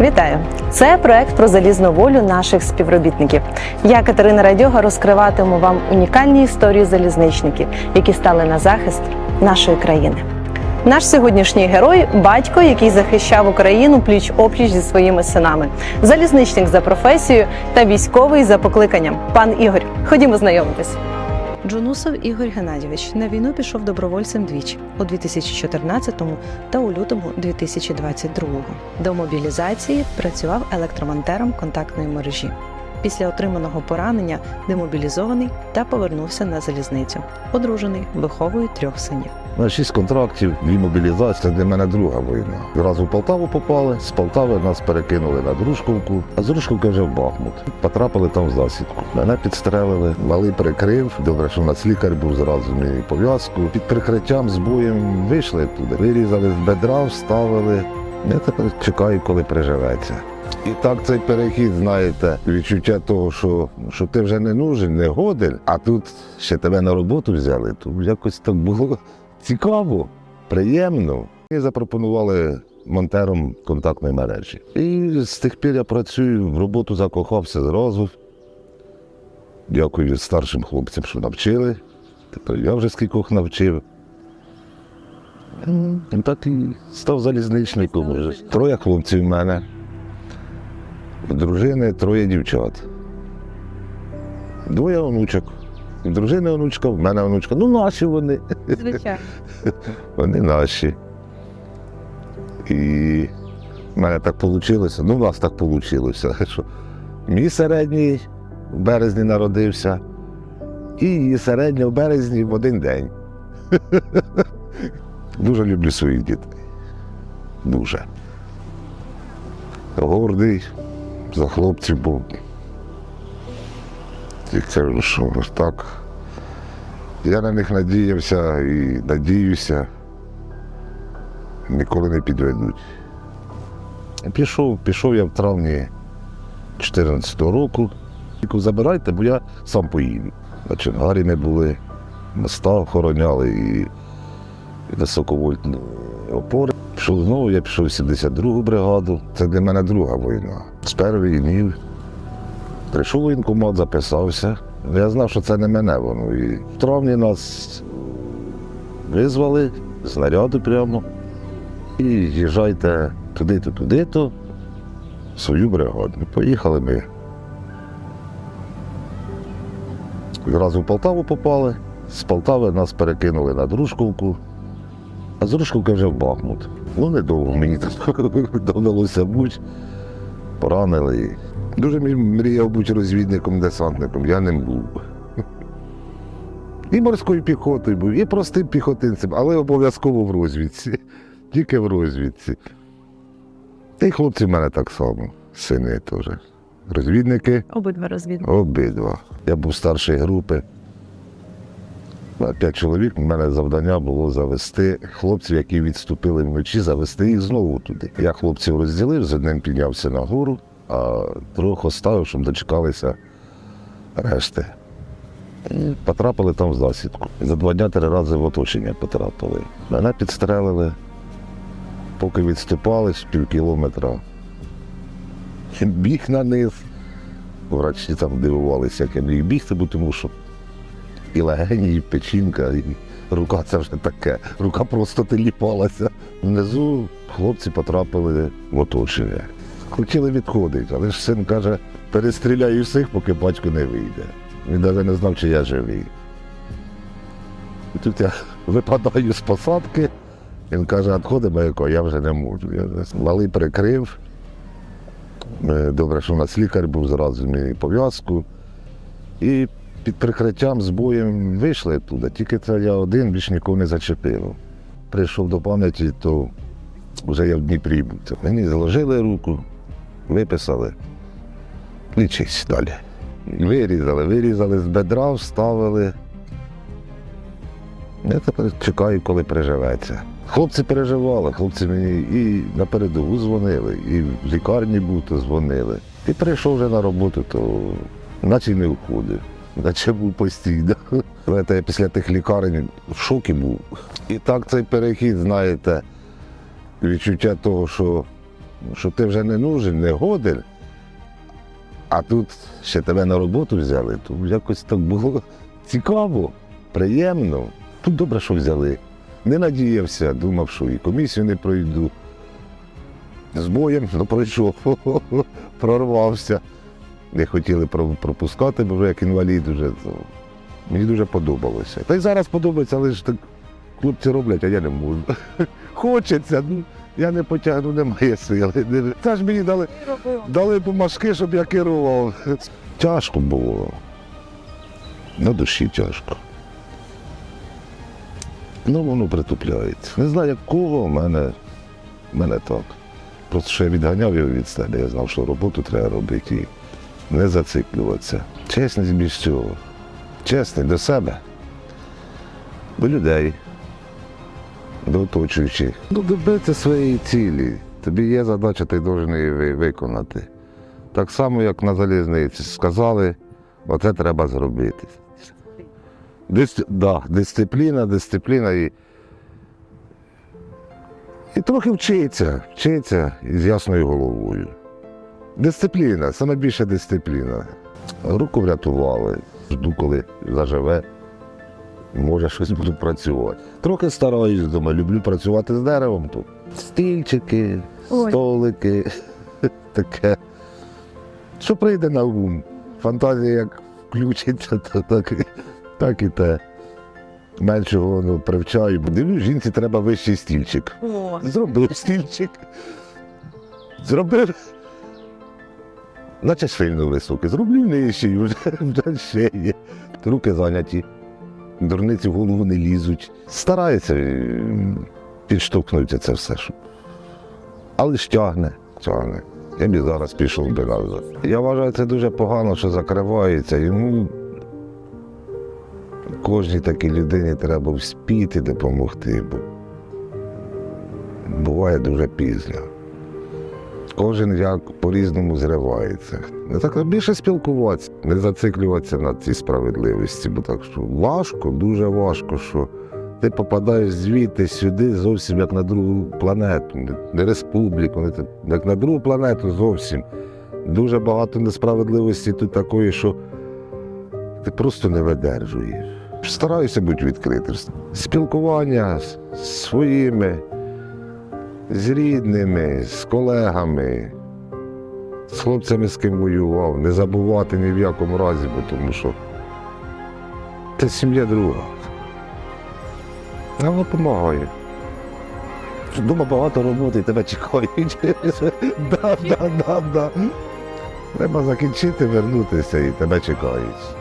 Вітаю! Це проект про залізну волю наших співробітників. Я Катерина Радьога розкриватиму вам унікальні історії залізничників, які стали на захист нашої країни. Наш сьогоднішній герой батько, який захищав Україну пліч опліч зі своїми синами, залізничник за професією та військовий за покликанням. Пан Ігор, ходімо знайомитись. Джунусов Ігор Геннадійович на війну пішов добровольцем двічі у 2014 та у лютому 2022. До мобілізації працював електромонтером контактної мережі. Після отриманого поранення демобілізований та повернувся на залізницю. Одружений, виховує трьох синів. На шість контрактів, дві мобілізації, для мене друга війна. Зразу в Полтаву попали, з Полтави нас перекинули на Дружковку, а з Дружковки вже в Бахмут. Потрапили там в засідку. Мене підстрелили, малий прикрив. Добре, що в нас лікар був зразу мені пов'язку. Під прикриттям з боєм вийшли туди, вирізали з бедра, вставили. Я тепер чекаю, коли приживеться. І так цей перехід, знаєте, відчуття того, що, що ти вже не нужен, не годен, а тут ще тебе на роботу взяли, то якось так було цікаво, приємно. І запропонували монтером контактної мережі. І з тих пір я працюю, в роботу закохався зразу. Дякую старшим хлопцям, що навчили. Тепер я вже скількох навчив. І Так і став залізничником. Троє хлопців в мене. В дружини троє дівчат. Двоє онучок. В дружини онучка, в мене онучка. Ну, наші вони. Звичайно. Вони наші. І в мене так вийшло, ну, у нас так вийшло, що мій середній в березні народився, і її середня в березні в один день. Дуже люблю своїх дітей. Дуже. Гордий за хлопців був. І кажу, що так. Я на них надіявся і надіюся, ніколи не підведуть. Пішов, пішов я в травні 2014 року. Забирайте, бо я сам поїду. На Чонгарі ми були, моста охороняли і, і високовольтні опори. Пішов знову, я пішов в 72-гу бригаду. Це для мене друга війна. З перших днів прийшов воєнкомат, записався. Я знав, що це не мене воно. І в травні нас визвали з наряду прямо. І їжджайте туди-то, туди-то, в свою бригаду. Поїхали ми. Зразу в Полтаву попали. З Полтави нас перекинули на Дружковку, а з Дружковки вже в Бахмут. Ну, недовго мені там довелося бути. Поранили. Дуже мріяв бути розвідником, десантником, я ним був. І морською піхотою був, і простим піхотинцем, але обов'язково в розвідці. Тільки в розвідці. Та й хлопці в мене так само, сини теж. Розвідники Обидва розвідники. обидва. Я був старшої групи. П'ять чоловік у мене завдання було завести хлопців, які відступили вночі, завести їх знову туди. Я хлопців розділив, з одним піднявся на гору, а трьох оставив, щоб дочекалися решти. Потрапили там в засідку. За два дня три рази в оточення потрапили. Мене підстрелили, поки відступали з пів кілометра. Біг на низ. Врачі там дивувалися, як я міг бігти, бо тому що і легені, і печінка, і рука це вже таке. Рука просто теліпалася. Внизу хлопці потрапили в оточення. Хотіли відходити, але ж син каже, перестріляю всіх, поки батько не вийде. Він навіть не знав, чи я живий. І тут я випадаю з посадки, він каже, відходимо, яко, я вже не можу. Я малий прикрив. Е, Добре, що у нас лікар був зразу мені пов'язку. І під прикриттям з боєм вийшли туди, тільки це я один, більш нікого не зачепив. Прийшов до пам'яті, то вже я в Дніпрі був. Мені заложили руку, виписали. Лічись далі. Вирізали, вирізали з бедра, вставили. Я тепер чекаю, коли приживеться. Хлопці переживали, хлопці мені і на передову дзвонили, і в лікарні був, то дзвонили. І прийшов вже на роботу, то наче не входив, наче був постійно. Знаєте, я після тих лікарень в шокі був. І так цей перехід, знаєте, відчуття того, що що ти вже не нужен, не годен, а тут ще тебе на роботу взяли, то якось так було цікаво, приємно. Тут добре, що взяли. Не надіявся, думав, що і комісію не пройду. З боєм ну, пройшов, прорвався. Не хотіли пропускати, бо вже як інвалід вже. То мені дуже подобалося. Та й зараз подобається, але ж так хлопці роблять, а я не можу. Хочеться, ну я не потягну, немає сили. Та ж мені дали, дали бумажки, щоб я керував. Тяжко було. На душі тяжко. Ну, воно притупляється. Не знаю, як кого, в мене, в мене так. Просто що я відганяв його від себе, я знав, що роботу треба робити не зациклюватися. Чесність більш цього. Чесний до себе, до людей, до оточуючих. Ну, добитися своєї цілі. Тобі є задача, ти повинен її виконати. Так само, як на залізниці сказали, оце треба зробити. Дис... Да, дисципліна, дисципліна і. І трохи вчиться, вчиться з ясною головою. Дисципліна, саме більше дисципліна. Руку врятували. Жду, коли заживе. Може, щось буду працювати. Трохи стараюсь, думаю, люблю працювати з деревом тут. Стільчики, Ой. столики, таке. Що прийде на ум? Фантазія як включиться, то так, так і те. Меншого ну, привчаю. Бо Дивлюсь, жінці треба вищий стільчик. О, Зробив стільчик. Зробив. Наче сильно високий. Зроблю нижчий, вже, вже ще є. Руки зайняті. Дурниці в голову не лізуть. Старається м, підштовхнути це все. Але ж тягне, тягне. Я б зараз пішов би назад. Я вважаю, це дуже погано, що закривається. Йому кожній такій людині треба вспіти допомогти. Бо буває дуже пізно. Кожен як по-різному зривається. Не так більше спілкуватися, не зациклюватися на цій справедливості, бо так що важко, дуже важко, що ти попадаєш звідти сюди зовсім як на другу планету, не- республіку, не як на другу планету зовсім. Дуже багато несправедливості тут такої, що ти просто не видержуєш. Стараюся бути відкритим. Спілкування з своїми з рідними, з колегами, з хлопцями, з ким воював, не забувати ні в якому разі, бо тому що це сім'я друга. А воно допомагає. Дома багато роботи, тебе чекають. да, да, да, да. Треба закінчити, вернутися і тебе чекають.